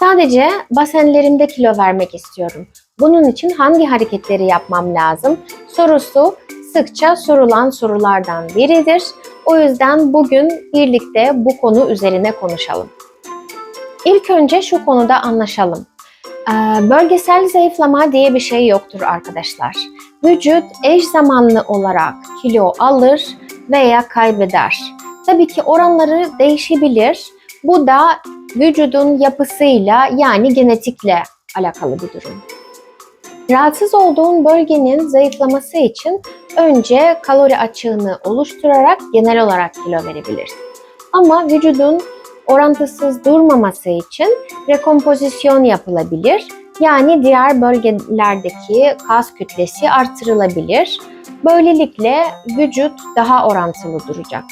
Sadece basenlerimde kilo vermek istiyorum. Bunun için hangi hareketleri yapmam lazım? Sorusu sıkça sorulan sorulardan biridir. O yüzden bugün birlikte bu konu üzerine konuşalım. İlk önce şu konuda anlaşalım. Ee, Bölgesel zayıflama diye bir şey yoktur arkadaşlar. Vücut eş zamanlı olarak kilo alır veya kaybeder. Tabii ki oranları değişebilir. Bu da vücudun yapısıyla yani genetikle alakalı bir durum. Rahatsız olduğun bölgenin zayıflaması için önce kalori açığını oluşturarak genel olarak kilo verebilirsin. Ama vücudun orantısız durmaması için rekompozisyon yapılabilir. Yani diğer bölgelerdeki kas kütlesi artırılabilir. Böylelikle vücut daha orantılı duracak.